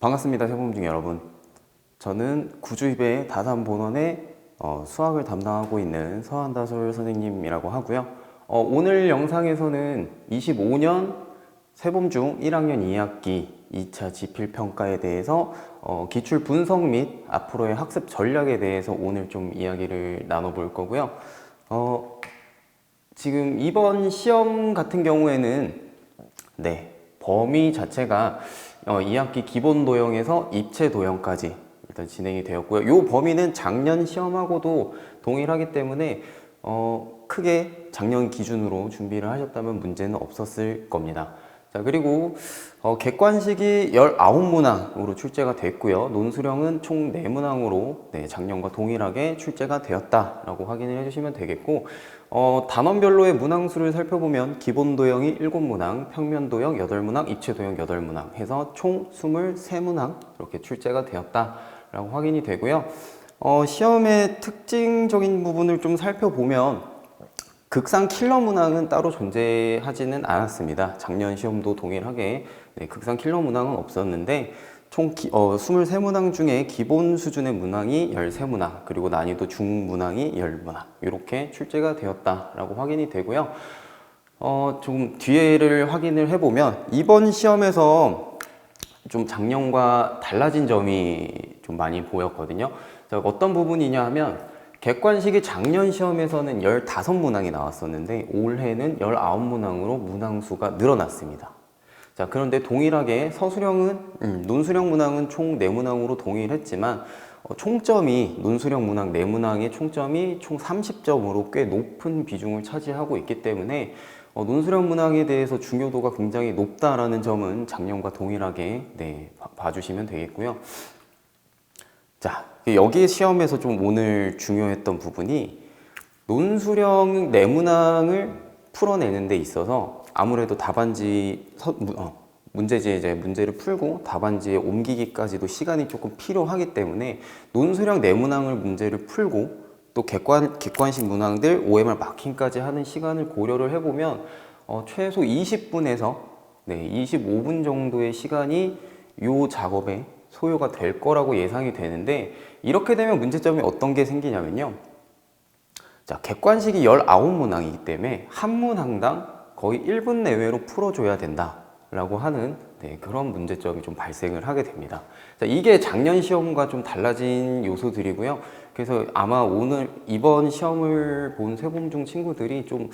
반갑습니다, 세범중 여러분. 저는 구주입의 다산 본원의 어, 수학을 담당하고 있는 서한다솔 선생님이라고 하고요. 어, 오늘 영상에서는 25년 세범중 1학년 2학기 2차 지필평가에 대해서 어, 기출 분석 및 앞으로의 학습 전략에 대해서 오늘 좀 이야기를 나눠볼 거고요. 어, 지금 이번 시험 같은 경우에는 네, 범위 자체가 어, 2학기 기본 도형에서 입체 도형까지 일단 진행이 되었고요. 이 범위는 작년 시험하고도 동일하기 때문에 어, 크게 작년 기준으로 준비를 하셨다면 문제는 없었을 겁니다. 자, 그리고 어, 객관식이 19문항으로 출제가 됐고요. 논수령은 총 4문항으로 네, 작년과 동일하게 출제가 되었다라고 확인을 해주시면 되겠고 어, 단원별로의 문항수를 살펴보면 기본 도형이 7문항, 평면 도형 8문항, 입체 도형 8문항 해서 총 23문항 이렇게 출제가 되었다라고 확인이 되고요. 어, 시험의 특징적인 부분을 좀 살펴보면 극상 킬러 문항은 따로 존재하지는 않았습니다. 작년 시험도 동일하게 네, 극상 킬러 문항은 없었는데 총 기, 어, 23문항 중에 기본 수준의 문항이 13문항 그리고 난이도 중문항이 10문항 이렇게 출제가 되었다라고 확인이 되고요. 어, 좀 뒤에를 확인을 해보면 이번 시험에서 좀 작년과 달라진 점이 좀 많이 보였거든요. 자, 어떤 부분이냐 하면 객관식이 작년 시험에서는 15문항이 나왔었는데 올해는 19문항으로 문항수가 늘어났습니다. 자, 그런데 동일하게 서술형은, 음, 논술형 문항은 총 4문항으로 동일했지만 어, 총점이, 논술형 문항 4문항의 총점이 총 30점으로 꽤 높은 비중을 차지하고 있기 때문에 어, 논술형 문항에 대해서 중요도가 굉장히 높다라는 점은 작년과 동일하게 네, 봐- 봐주시면 되겠고요. 자, 여기 시험에서 좀 오늘 중요했던 부분이 논술형 내문항을 풀어내는 데 있어서 아무래도 답안지 서- 무- 어, 문제지에 이제 문제를 풀고 답안지에 옮기기까지도 시간이 조금 필요하기 때문에 논술형 내문항을 문제를 풀고 또 객관 객관식 문항들 OMR 마킹까지 하는 시간을 고려를 해보면 어, 최소 20분에서 네, 25분 정도의 시간이 이 작업에 소요가 될 거라고 예상이 되는데 이렇게 되면 문제점이 어떤 게 생기냐면요. 자, 객관식이 19문항이기 때문에 한 문항당 거의 1분 내외로 풀어줘야 된다라고 하는 네, 그런 문제점이 좀 발생을 하게 됩니다. 자, 이게 작년 시험과 좀 달라진 요소들이고요. 그래서 아마 오늘 이번 시험을 본 세범중 친구들이 좀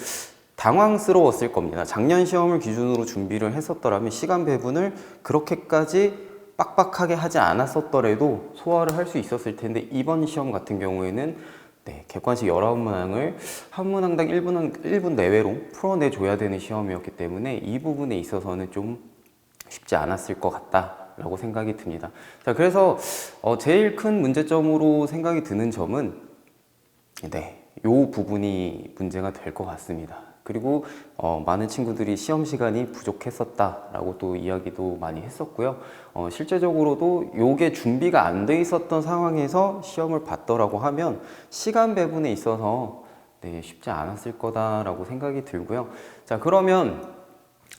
당황스러웠을 겁니다. 작년 시험을 기준으로 준비를 했었더라면 시간 배분을 그렇게까지 빡빡하게 하지 않았었더라도 소화를 할 수 있었을 텐데 이번 시험 같은 경우에는 네, 객관식 19문항을 한 문항당 1분, 1분 내외로 풀어내줘야 되는 시험이었기 때문에 이 부분에 있어서는 좀 쉽지 않았을 것 같다라고 생각이 듭니다. 자, 그래서 어, 제일 큰 문제점으로 생각이 드는 점은 네, 요 부분이 문제가 될 것 같습니다. 그리고 어, 많은 친구들이 시험 시간이 부족했었다라고 또 이야기도 많이 했었고요. 어, 실제적으로도 요게 준비가 안 돼 있었던 상황에서 시험을 봤더라고 하면 시간 배분에 있어서 네, 쉽지 않았을 거다라고 생각이 들고요. 자, 그러면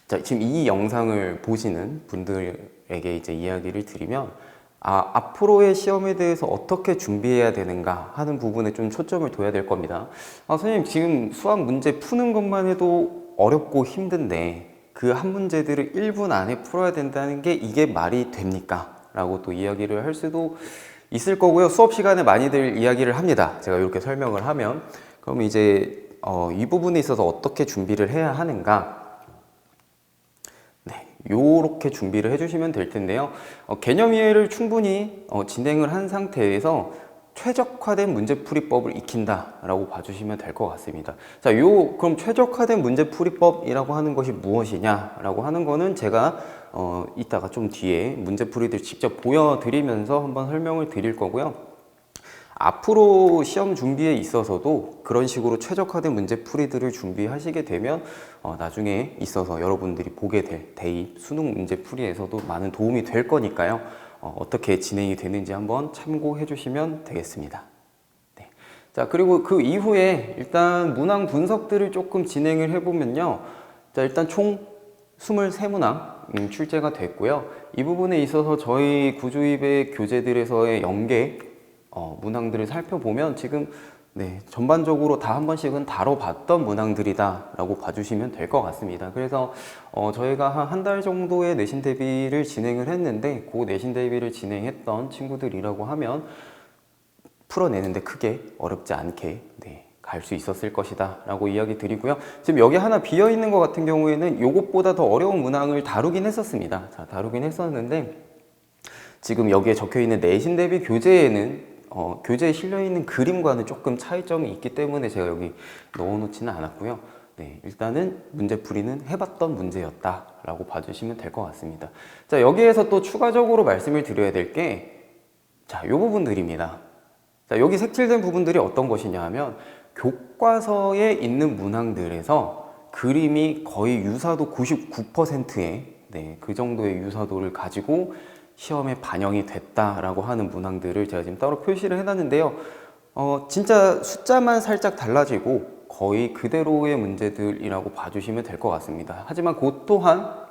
자, 지금 이 영상을 보시는 분들에게 이제 이야기를 드리면 아, 앞으로의 시험에 대해서 어떻게 준비해야 되는가 하는 부분에 좀 초점을 둬야 될 겁니다. 아, 선생님, 지금 수학 문제 푸는 것만 해도 어렵고 힘든데 그 한 문제들을 1분 안에 풀어야 된다는 게 이게 말이 됩니까? 라고 또 이야기를 할 수도 있을 거고요. 수업 시간에 많이들 이야기를 합니다. 제가 이렇게 설명을 하면. 그럼 이제 어, 이 부분에 있어서 어떻게 준비를 해야 하는가? 네, 요렇게 준비를 해주시면 될 텐데요. 어, 개념 이해를 충분히 어, 진행을 한 상태에서 최적화된 문제풀이법을 익힌다라고 봐주시면 될 것 같습니다. 자, 요 그럼 최적화된 문제풀이법이라고 하는 것이 무엇이냐라고 하는 거는 제가 어, 이따가 좀 뒤에 문제풀이들 직접 보여드리면서 한번 설명을 드릴 거고요. 앞으로 시험 준비에 있어서도 그런 식으로 최적화된 문제풀이들을 준비하시게 되면 어, 나중에 있어서 여러분들이 보게 될 대입 수능 문제풀이에서도 많은 도움이 될 거니까요. 어, 어떻게 진행이 되는지 한번 참고해 주시면 되겠습니다. 네. 자, 그리고 그 이후에 일단 문항 분석들을 조금 진행을 해보면요. 자, 일단 총 23문항 음, 출제가 됐고요. 이 부분에 있어서 저희 구조입의 교재들에서의 연계 어, 문항들을 살펴보면 지금 네, 전반적으로 다 한 번씩은 다뤄봤던 문항들이다라고 봐주시면 될 것 같습니다. 그래서 어, 저희가 한 한 달 정도의 내신 대비를 진행을 했는데 그 내신 대비를 진행했던 친구들이라고 하면 풀어내는데 크게 어렵지 않게 네, 갈 수 있었을 것이다 라고 이야기 드리고요. 지금 여기 하나 비어 있는 것 같은 경우에는 요것보다 더 어려운 문항을 다루긴 했었습니다. 자, 다루긴 했었는데 지금 여기에 적혀 있는 내신 대비 교재에는 어, 교재에 실려 있는 그림과는 조금 차이점이 있기 때문에 제가 여기 넣어놓지는 않았고요. 네, 일단은 문제 풀이는 해봤던 문제였다라고 봐주시면 될 것 같습니다. 자, 여기에서 또 추가적으로 말씀을 드려야 될 게, 자, 요 부분들입니다. 자, 여기 색칠된 부분들이 어떤 것이냐 하면, 교과서에 있는 문항들에서 그림이 거의 유사도 99%의 네, 그 정도의 유사도를 가지고 시험에 반영이 됐다라고 하는 문항들을 제가 지금 따로 표시를 해놨는데요. 어, 진짜 숫자만 살짝 달라지고 거의 그대로의 문제들이라고 봐주시면 될 것 같습니다. 하지만 그 또한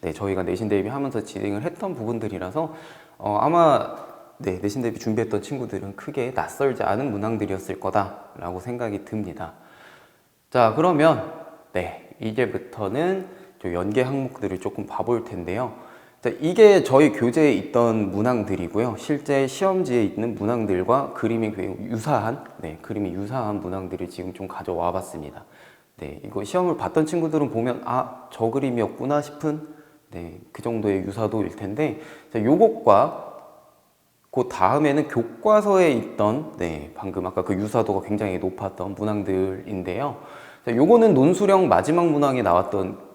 네, 저희가 내신 대비 하면서 진행을 했던 부분들이라서 어, 아마 네, 내신 대비 준비했던 친구들은 크게 낯설지 않은 문항들이었을 거다라고 생각이 듭니다. 자, 그러면 네, 이제부터는 좀 연계 항목들을 조금 봐볼 텐데요. 자, 이게 저희 교재에 있던 문항들이고요. 실제 시험지에 있는 문항들과 그림이 유사한, 네, 그림이 유사한 문항들을 지금 좀 가져와 봤습니다. 네, 이거 시험을 봤던 친구들은 보면, 아, 저 그림이었구나 싶은, 네, 그 정도의 유사도일 텐데, 자, 요것과 그 다음에는 교과서에 있던, 네, 방금 아까 그 유사도가 굉장히 높았던 문항들인데요. 자, 요거는 논수령 마지막 문항에 나왔던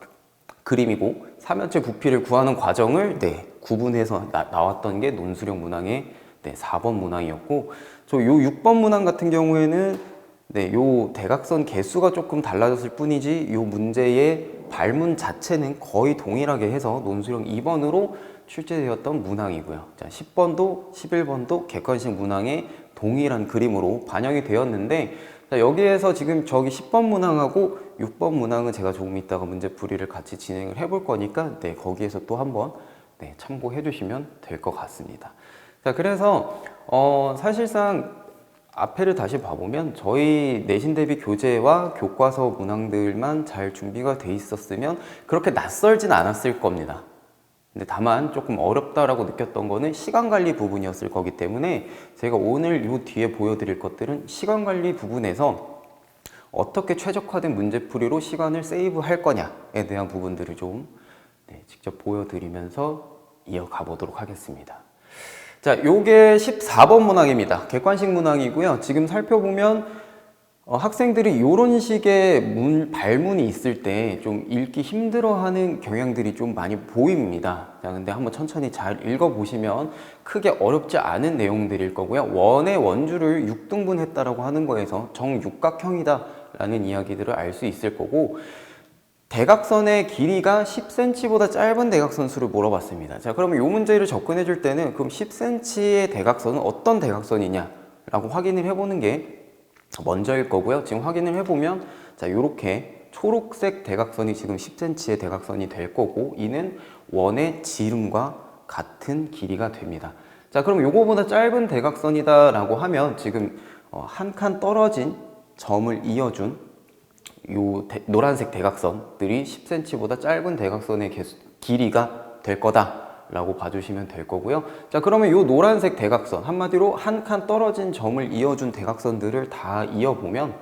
그림이고 삼연체 부피를 구하는 과정을 네, 구분해서 나, 나왔던 게 논수령 문항의 네, 4번 문항이었고 저 요 6번 문항 같은 경우에는 네, 요 대각선 개수가 조금 달라졌을 뿐이지 요 문제의 발문 자체는 거의 동일하게 해서 논수령 2번으로 출제되었던 문항이고요. 자, 10번도 11번도 객관식 문항에 동일한 그림으로 반영이 되었는데 자, 여기에서 지금 저기 10번 문항하고 6번 문항은 제가 조금 이따가 문제풀이를 같이 진행을 해볼 거니까 네, 거기에서 또 한번 네, 참고해 주시면 될 것 같습니다. 자, 그래서 어, 사실상 앞에를 다시 봐보면 저희 내신 대비 교재와 교과서 문항들만 잘 준비가 돼 있었으면 그렇게 낯설진 않았을 겁니다. 근데 다만 조금 어렵다라고 느꼈던 거는 시간 관리 부분이었을 거기 때문에 제가 오늘 이 뒤에 보여드릴 것들은 시간 관리 부분에서 어떻게 최적화된 문제풀이로 시간을 세이브 할 거냐에 대한 부분들을 좀 네, 직접 보여드리면서 이어가 보도록 하겠습니다. 자, 요게 14번 문항입니다. 객관식 문항이고요. 지금 살펴보면 어, 학생들이 이런 식의 문, 발문이 있을 때 좀 읽기 힘들어하는 경향들이 좀 많이 보입니다. 자, 근데 한번 천천히 잘 읽어보시면 크게 어렵지 않은 내용들일 거고요. 원의 원주를 6등분 했다라고 하는 거에서 정육각형이다 라는 이야기들을 알 수 있을 거고 대각선의 길이가 10cm보다 짧은 대각선 수를 물어봤습니다. 자, 그러면 이 문제를 접근해 줄 때는 그럼 10cm의 대각선은 어떤 대각선이냐 라고 확인을 해보는 게 먼저일 거고요. 지금 확인을 해보면 자 이렇게 초록색 대각선이 지금 10cm의 대각선이 될 거고 이는 원의 지름과 같은 길이가 됩니다. 자 그럼 요거보다 짧은 대각선이다 라고 하면 지금 어, 한칸 떨어진 점을 이어준 요 대, 노란색 대각선들이 10cm보다 짧은 대각선의 개수, 길이가 될 거다. 라고 봐주시면 될 거고요. 자, 그러면 이 노란색 대각선, 한마디로 한 칸 떨어진 점을 이어준 대각선들을 다 이어보면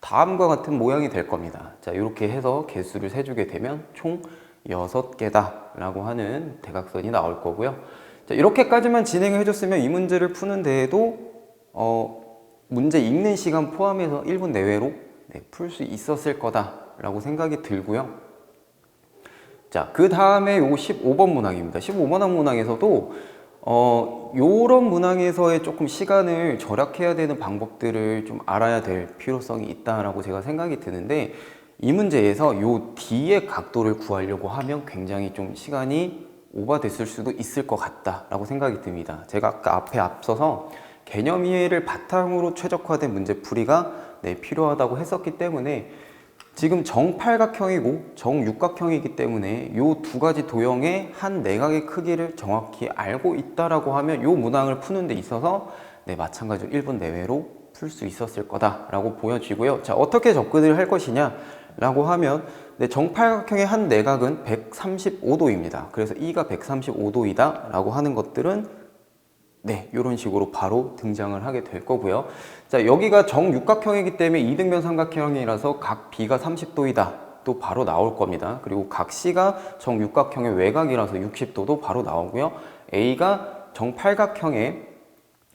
다음과 같은 모양이 될 겁니다. 자, 이렇게 해서 개수를 세주게 되면 총 6개다 라고 하는 대각선이 나올 거고요. 자, 이렇게까지만 진행을 해줬으면 이 문제를 푸는 데에도 어, 문제 읽는 시간 포함해서 1분 내외로 네, 풀수 있었을 거다라고 생각이 들고요. 자, 그 다음에 요 15번 문항입니다. 15번 문항에서도 어, 요런 문항에서의 조금 시간을 절약해야 되는 방법들을 좀 알아야 될 필요성이 있다라고 제가 생각이 드는데 이 문제에서 요 뒤의 각도를 구하려고 하면 굉장히 좀 시간이 오버됐을 수도 있을 것 같다라고 생각이 듭니다. 제가 아까 앞에 앞서서 개념 이해를 바탕으로 최적화된 문제 풀이가 네, 필요하다고 했었기 때문에 지금 정팔각형이고 정육각형이기 때문에 요두 가지 도형의 한 내각의 크기를 정확히 알고 있다라고 하면 요 문항을 푸는 데 있어서 네, 마찬가지로 1분 내외로 풀 수 있었을 거다라고 보여지고요. 자, 어떻게 접근을 할 것이냐 라고 하면 네, 정팔각형의 한 내각은 135도입니다. 그래서 E가 135도이다 라고 하는 것들은 네, 이런 식으로 바로 등장을 하게 될 거고요. 자, 여기가 정육각형이기 때문에 이등변 삼각형이라서 각 B가 30도이다. 또 바로 나올 겁니다. 그리고 각 C가 정육각형의 외곽이라서 60도도 바로 나오고요. A가 정팔각형의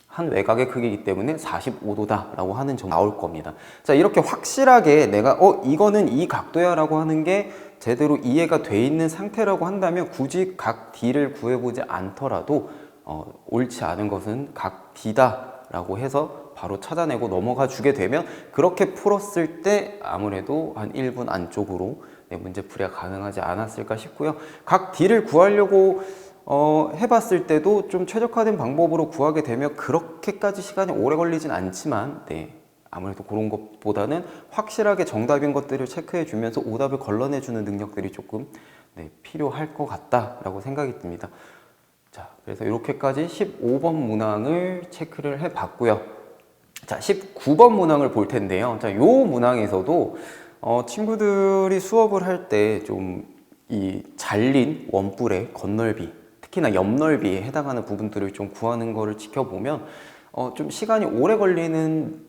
한 외곽의 크기이기 때문에 45도다라고 하는 점 나올 겁니다. 자, 이렇게 확실하게 내가 어 이거는 이 각도야라고 하는 게 제대로 이해가 돼 있는 상태라고 한다면 굳이 각 D를 구해보지 않더라도 어, 옳지 않은 것은 각 D다라고 해서 바로 찾아내고 넘어가 주게 되면 그렇게 풀었을 때 아무래도 한 1분 안쪽으로 네, 문제 풀이가 가능하지 않았을까 싶고요. 각 D를 구하려고 어, 해봤을 때도 좀 최적화된 방법으로 구하게 되면 그렇게까지 시간이 오래 걸리진 않지만 네, 아무래도 그런 것보다는 확실하게 정답인 것들을 체크해 주면서 오답을 걸러내 주는 능력들이 조금 네, 필요할 것 같다라고 생각이 듭니다. 자, 그래서 이렇게까지 15번 문항을 체크를 해 봤고요. 자, 19번 문항을 볼 텐데요. 자, 요 문항에서도 어, 친구들이 수업을 할 때 좀 이 잘린 원뿔의 겉넓이, 특히나 옆넓이에 해당하는 부분들을 좀 구하는 거를 지켜보면 어, 좀 시간이 오래 걸리는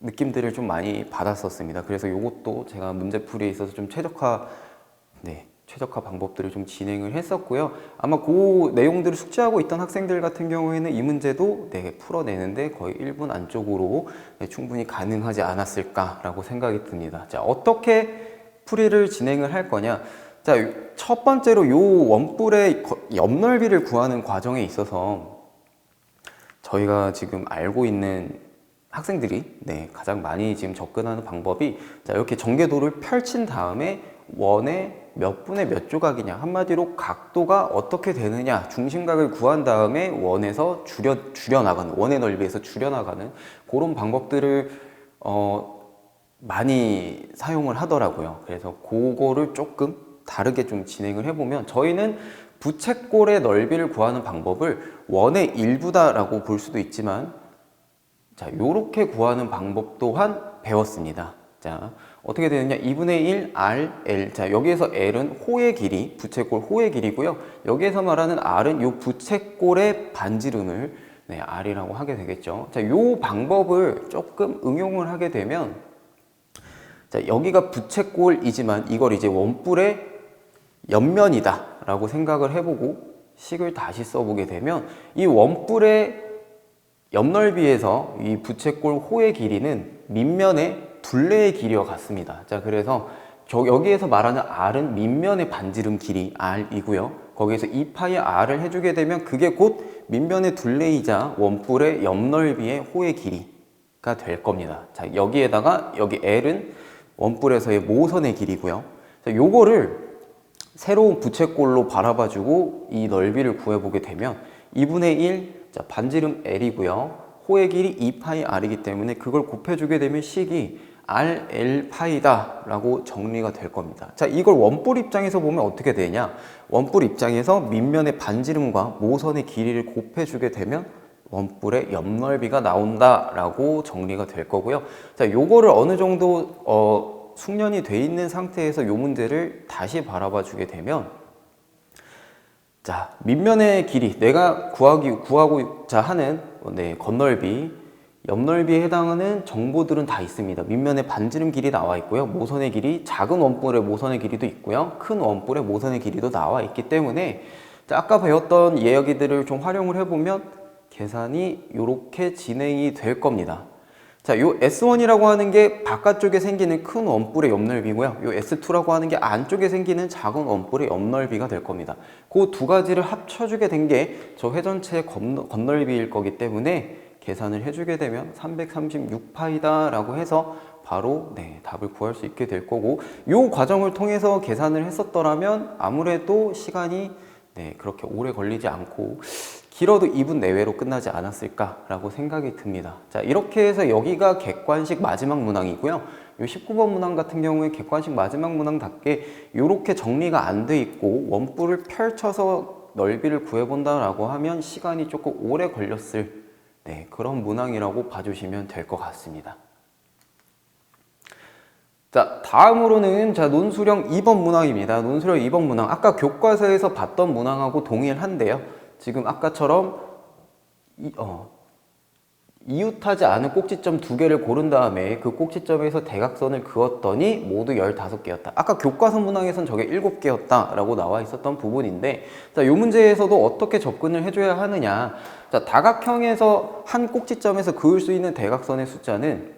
느낌들을 좀 많이 받았었습니다. 그래서 이것도 제가 문제풀이에 있어서 좀 최적화, 네, 최적화 방법들을 좀 진행을 했었고요. 아마 그 내용들을 숙지하고 있던 학생들 같은 경우에는 이 문제도 네, 풀어내는데 거의 1분 안쪽으로 네, 충분히 가능하지 않았을까라고 생각이 듭니다. 자, 어떻게 풀이를 진행을 할 거냐? 자, 첫 번째로 요 원뿔의 거- 옆넓이를 구하는 과정에 있어서 저희가 지금 알고 있는 학생들이 네, 가장 많이 지금 접근하는 방법이 자, 이렇게 전개도를 펼친 다음에 원의 몇 분의 몇 조각이냐 한마디로 각도가 어떻게 되느냐 중심각을 구한 다음에 원에서 줄여 줄여 나가는 원의 넓이에서 줄여 나가는 그런 방법들을 어 많이 사용을 하더라고요. 그래서 그거를 조금 다르게 좀 진행을 해보면 저희는 부채꼴의 넓이를 구하는 방법을 원의 일부다라고 볼 수도 있지만 자, 요렇게 구하는 방법 또한 배웠습니다. 자, 어떻게 되느냐? 2분의 1 R, L. 자, 여기에서 L은 호의 길이, 부채꼴 호의 길이고요. 여기에서 말하는 R은 요 부채꼴의 반지름을 네, R이라고 하게 되겠죠. 자, 요 방법을 조금 응용을 하게 되면 자, 여기가 부채꼴이지만 이걸 이제 원뿔의 옆면이다 라고 생각을 해보고 식을 다시 써보게 되면 이 원뿔의 옆넓이에서 이 부채꼴 호의 길이는 밑면의 둘레의 길이와 같습니다. 자, 그래서 저 여기에서 말하는 R은 밑면의 반지름 길이 R이고요. 거기에서 2파이 R을 해주게 되면 그게 곧 밑면의 둘레이자 원뿔의 옆넓이의 호의 길이가 될 겁니다. 자, 여기에다가 여기 L은 원뿔에서의 모선의 길이고요. 자, 요거를 새로운 부채꼴로 바라봐주고 이 넓이를 구해보게 되면 2분의 1, 자, 반지름 L이고요. 호의 길이 2파이 R이기 때문에 그걸 곱해주게 되면 식이 R, L 파이다 라고 정리가 될 겁니다. 자, 이걸 원뿔 입장에서 보면 어떻게 되냐? 원뿔 입장에서 밑면의 반지름과 모선의 길이를 곱해주게 되면 원뿔의 옆넓이가 나온다라고 정리가 될 거고요. 자, 요거를 어느 정도 어, 숙련이 돼 있는 상태에서 요 문제를 다시 바라봐 주게 되면 자, 밑면의 길이 내가 구하기 구하고자 하는 네, 겉넓이 옆넓이에 해당하는 정보들은 다 있습니다. 밑면의 반지름 길이 나와 있고요. 모선의 길이 작은 원뿔의 모선의 길이도 있고요. 큰 원뿔의 모선의 길이도 나와 있기 때문에 자, 아까 배웠던 예여기들을 좀 활용을 해보면 계산이 이렇게 진행이 될 겁니다. 자, 요 S1이라고 하는 게 바깥쪽에 생기는 큰 원뿔의 옆넓이고요. 요 S2라고 하는 게 안쪽에 생기는 작은 원뿔의 옆넓이가 될 겁니다. 그 두 가지를 합쳐주게 된 게 저 회전체의 겉- 겉넓이일 거기 때문에 계산을 해주게 되면 336파이다라고 해서 바로 네, 답을 구할 수 있게 될 거고 요 과정을 통해서 계산을 했었더라면 아무래도 시간이 네, 그렇게 오래 걸리지 않고 길어도 2분 내외로 끝나지 않았을까라고 생각이 듭니다. 자, 이렇게 해서 여기가 객관식 마지막 문항이고요. 요 19번 문항 같은 경우에 객관식 마지막 문항답게 이렇게 정리가 안 돼 있고 원뿔을 펼쳐서 넓이를 구해본다라고 하면 시간이 조금 오래 걸렸을 네, 그런 문항이라고 봐주시면 될 것 같습니다. 자, 다음으로는 자, 논수령 2번 문항입니다. 논수령 2번 문항. 아까 교과서에서 봤던 문항하고 동일한데요. 지금 아까처럼 이, 어, 이웃하지 않은 꼭지점 두 개를 고른 다음에 그 꼭지점에서 대각선을 그었더니 모두 15개였다. 아까 교과서 문항에선 저게 7개였다 라고 나와 있었던 부분인데 자, 이 문제에서도 어떻게 접근을 해줘야 하느냐. 자, 다각형에서 한 꼭지점에서 그을 수 있는 대각선의 숫자는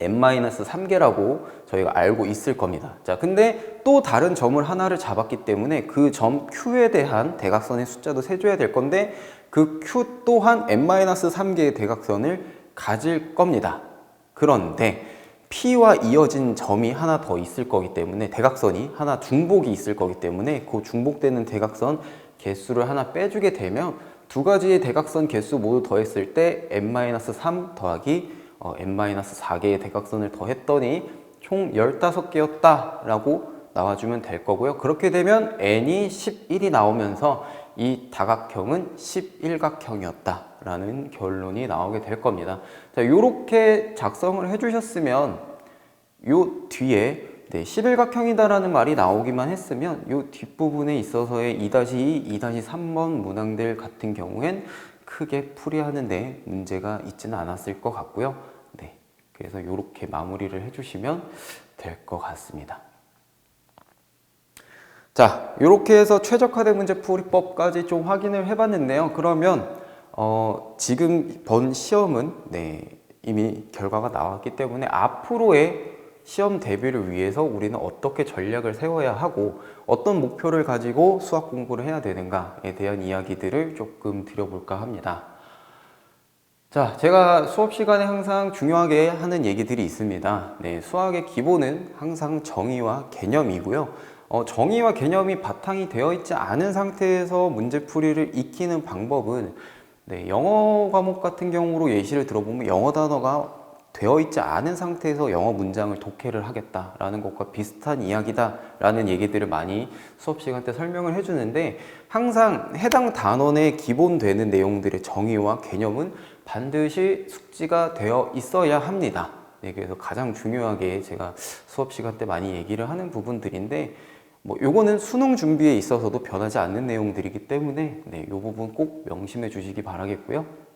n-3개라고 저희가 알고 있을 겁니다. 자, 근데 또 다른 점을 하나를 잡았기 때문에 그 점 Q에 대한 대각선의 숫자도 세줘야 될 건데 그 Q 또한 n-3개의 대각선을 가질 겁니다. 그런데 P와 이어진 점이 하나 더 있을 거기 때문에 대각선이 하나 중복이 있을 거기 때문에 그 중복되는 대각선 개수를 하나 빼주게 되면 두 가지의 대각선 개수 모두 더했을 때 n-3 더하기 어, n-4개의 대각선을 더했더니 총 15개였다 라고 나와주면 될 거고요. 그렇게 되면 n이 11이 나오면서 이 다각형은 11각형이었다 라는 결론이 나오게 될 겁니다. 자, 요렇게 작성을 해주셨으면 요 뒤에 네, 11각형이다라는 말이 나오기만 했으면 요 뒷부분에 있어서의 2-2, 2-3번 문항들 같은 경우엔 크게 풀이하는데 문제가 있지는 않았을 것 같고요. 네, 그래서 이렇게 마무리를 해주시면 될 것 같습니다. 자, 이렇게 해서 최적화된 문제 풀이법까지 좀 확인을 해봤는데요. 그러면 어, 지금 본 시험은 네, 이미 결과가 나왔기 때문에 앞으로의 시험 대비를 위해서 우리는 어떻게 전략을 세워야 하고 어떤 목표를 가지고 수학 공부를 해야 되는가에 대한 이야기들을 조금 드려볼까 합니다. 자, 제가 수업 시간에 항상 중요하게 하는 얘기들이 있습니다. 네, 수학의 기본은 항상 정의와 개념이고요. 어, 정의와 개념이 바탕이 되어 있지 않은 상태에서 문제풀이를 익히는 방법은 네, 영어 과목 같은 경우로 예시를 들어보면 영어 단어가 되어 있지 않은 상태에서 영어 문장을 독해를 하겠다라는 것과 비슷한 이야기다라는 얘기들을 많이 수업 시간 때 설명을 해주는데 항상 해당 단원에 기본 되는 내용들의 정의와 개념은 반드시 숙지가 되어 있어야 합니다. 네, 그래서 가장 중요하게 제가 수업 시간 때 많이 얘기를 하는 부분들인데 뭐 요거는 수능 준비에 있어서도 변하지 않는 내용들이기 때문에 네, 요 부분 꼭 명심해 주시기 바라겠고요.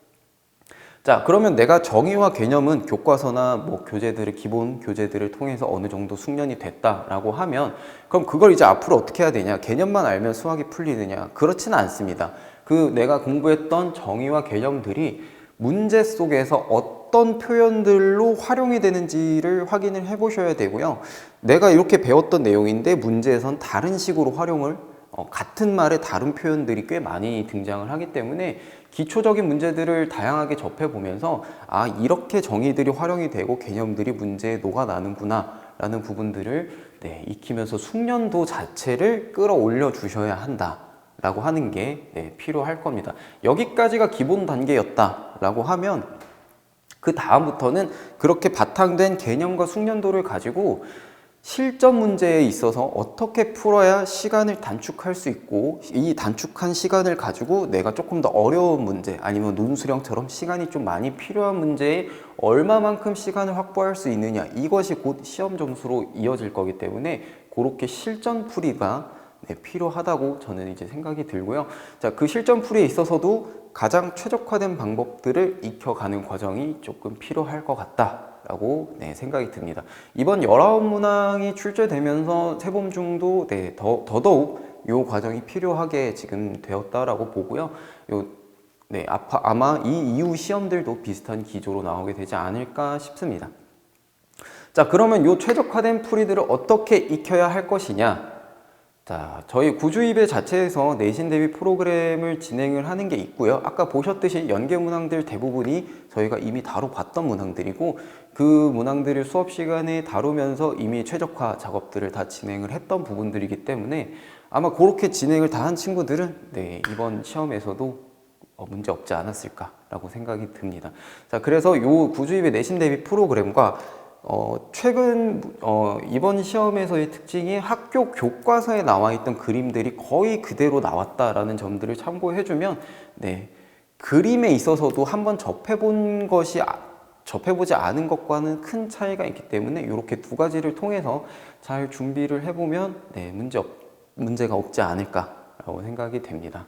자, 그러면 내가 정의와 개념은 교과서나 뭐 교재들의 기본 교재들을 통해서 어느 정도 숙련이 됐다라고 하면 그럼 그걸 이제 앞으로 어떻게 해야 되냐? 개념만 알면 수학이 풀리느냐? 그렇지는 않습니다. 그 내가 공부했던 정의와 개념들이 문제 속에서 어떤 표현들로 활용이 되는지를 확인을 해 보셔야 되고요. 내가 이렇게 배웠던 내용인데 문제에선 다른 식으로 활용을 어, 같은 말에 다른 표현들이 꽤 많이 등장을 하기 때문에 기초적인 문제들을 다양하게 접해보면서 아 이렇게 정의들이 활용이 되고 개념들이 문제에 녹아나는구나 라는 부분들을 네, 익히면서 숙련도 자체를 끌어올려 주셔야 한다 라고 하는 게 네, 필요할 겁니다. 여기까지가 기본 단계였다 라고 하면 그 다음부터는 그렇게 바탕된 개념과 숙련도를 가지고 실전 문제에 있어서 어떻게 풀어야 시간을 단축할 수 있고 이 단축한 시간을 가지고 내가 조금 더 어려운 문제 아니면 논수령처럼 시간이 좀 많이 필요한 문제에 얼마만큼 시간을 확보할 수 있느냐 이것이 곧 시험 점수로 이어질 거기 때문에 그렇게 실전 풀이가 네, 필요하다고 저는 이제 생각이 들고요. 자, 그 실전 풀이에 있어서도 가장 최적화된 방법들을 익혀가는 과정이 조금 필요할 것 같다. 라고 네, 생각이 듭니다. 이번 19문항이 출제되면서 세범 중도 네, 더, 더더욱 이 과정이 필요하게 지금 되었다라고 보고요. 요, 네, 아파, 아마 이 이후 시험들도 비슷한 기조로 나오게 되지 않을까 싶습니다. 자, 그러면 이 최적화된 풀이들을 어떻게 익혀야 할 것이냐? 자, 저희 구주입의 자체에서 내신 대비 프로그램을 진행을 하는 게 있고요. 아까 보셨듯이 연계 문항들 대부분이 저희가 이미 다뤄봤던 문항들이고 그 문항들을 수업 시간에 다루면서 이미 최적화 작업들을 다 진행을 했던 부분들이기 때문에 아마 그렇게 진행을 다 한 친구들은 네, 이번 시험에서도 어, 문제 없지 않았을까라고 생각이 듭니다. 자, 그래서 요 구주입의 내신 대비 프로그램과 어, 최근 어, 이번 시험에서의 특징이 학교 교과서에 나와 있던 그림들이 거의 그대로 나왔다라는 점들을 참고해주면 네, 그림에 있어서도 한번 접해본 것이 아- 접해보지 않은 것과는 큰 차이가 있기 때문에 이렇게 두 가지를 통해서 잘 준비를 해보면 네, 문제 없, 문제가 없지 않을까라고 생각이 됩니다.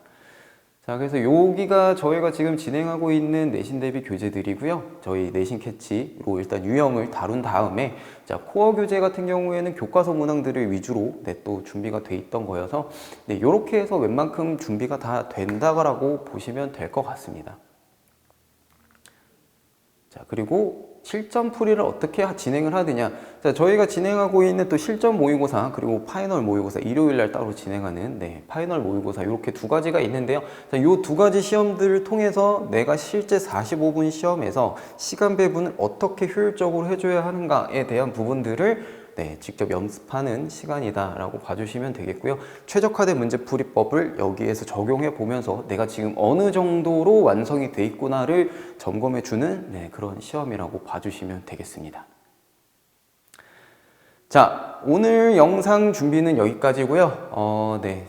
자, 그래서 여기가 저희가 지금 진행하고 있는 내신 대비 교재들이고요. 저희 내신 캐치로 일단 유형을 다룬 다음에 자, 코어 교재 같은 경우에는 교과서 문항들을 위주로 네, 또 준비가 돼 있던 거여서 네, 이렇게 해서 웬만큼 준비가 다 된다고 보시면 될 것 같습니다. 자, 그리고 실전 풀이를 어떻게 하- 진행을 하느냐. 자, 저희가 진행하고 있는 또 실전 모의고사 그리고 파이널 모의고사 일요일 날 따로 진행하는 네, 파이널 모의고사 이렇게 두 가지가 있는데요. 자, 요두 가지 시험들을 통해서 내가 실제 45분 시험에서 시간 배분을 어떻게 효율적으로 해줘야 하는가에 대한 부분들을 네, 직접 연습하는 시간이다라고 봐주시면 되겠고요. 최적화된 문제풀이법을 여기에서 적용해 보면서 내가 지금 어느 정도로 완성이 돼 있구나를 점검해 주는 네, 그런 시험이라고 봐주시면 되겠습니다. 자, 오늘 영상 준비는 여기까지고요. 어, 네.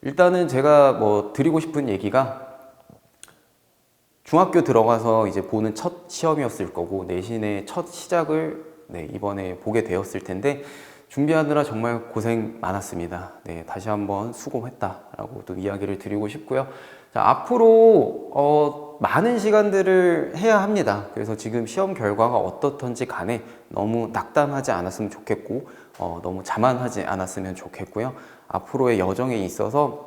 일단은 제가 뭐 드리고 싶은 얘기가 중학교 들어가서 이제 보는 첫 시험이었을 거고 내신의 첫 시작을 네, 이번에 보게 되었을 텐데 준비하느라 정말 고생 많았습니다. 네, 다시 한번 수고했다라고 또 이야기를 드리고 싶고요. 자, 앞으로 어, 많은 시간들을 해야 합니다. 그래서 지금 시험 결과가 어떻든지 간에 너무 낙담하지 않았으면 좋겠고 어, 너무 자만하지 않았으면 좋겠고요. 앞으로의 여정에 있어서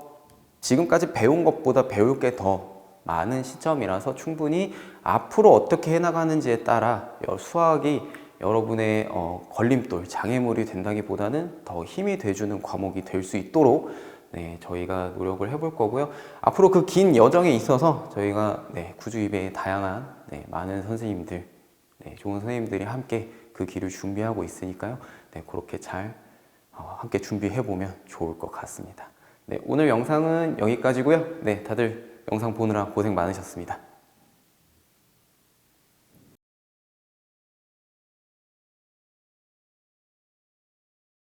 지금까지 배운 것보다 배울 게 더 많은 시점이라서 충분히 앞으로 어떻게 해나가는지에 따라 여- 수학이 여러분의 어, 걸림돌, 장애물이 된다기보다는 더 힘이 돼주는 과목이 될 수 있도록 네, 저희가 노력을 해볼 거고요. 앞으로 그 긴 여정에 있어서 저희가 네, 구주입의 다양한 네, 많은 선생님들, 네, 좋은 선생님들이 함께 그 길을 준비하고 있으니까요. 네, 그렇게 잘 어, 함께 준비해 보면 좋을 것 같습니다. 네, 오늘 영상은 여기까지고요. 네, 다들 영상 보느라 고생 많으셨습니다.